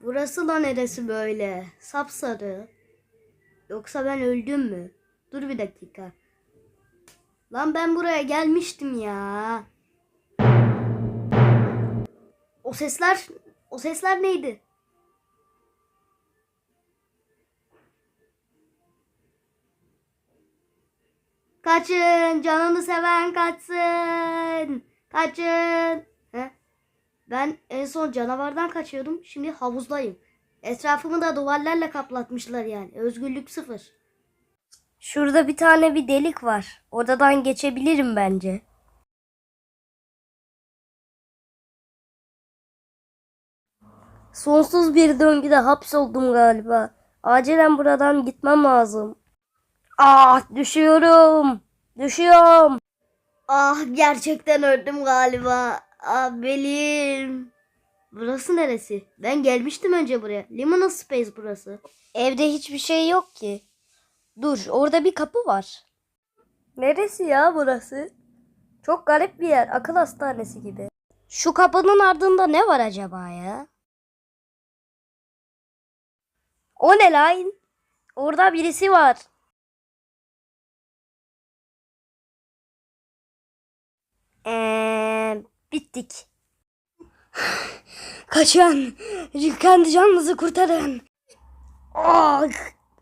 Burası da neresi böyle? Sapsarı. Yoksa ben öldüm mü? Dur bir dakika. Lan ben buraya gelmiştim ya. O sesler, o sesler neydi? Kaçın, canını seven kaçsın. Kaçın. He? Ben en son canavardan kaçıyordum. Şimdi havuzdayım. Etrafımı da duvarlarla kaplatmışlar yani. Özgürlük sıfır. Şurada bir tane bir delik var. Oradan geçebilirim bence. Sonsuz bir döngüde hapsoldum galiba. Acilen buradan gitmem lazım. Ah düşüyorum. Düşüyorum. Ah gerçekten öldüm galiba. Ah belim. Burası neresi? Ben gelmiştim önce buraya. Liminal Space burası. Evde hiçbir şey yok ki. Dur orada bir kapı var. Neresi ya burası? Çok garip bir yer. Akıl hastanesi gibi. Şu kapının ardında ne var acaba ya? O ne lan? Orada birisi var. Bittik. Kaçın. Kendi canınızı kurtarın. Ah,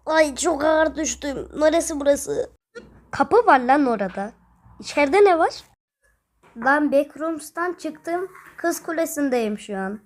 ay çok ağır düştüm. Neresi burası? Kapı var lan orada. İçeride ne var? Lan Backrooms'tan çıktım. Kız Kulesi'ndeyim şu an.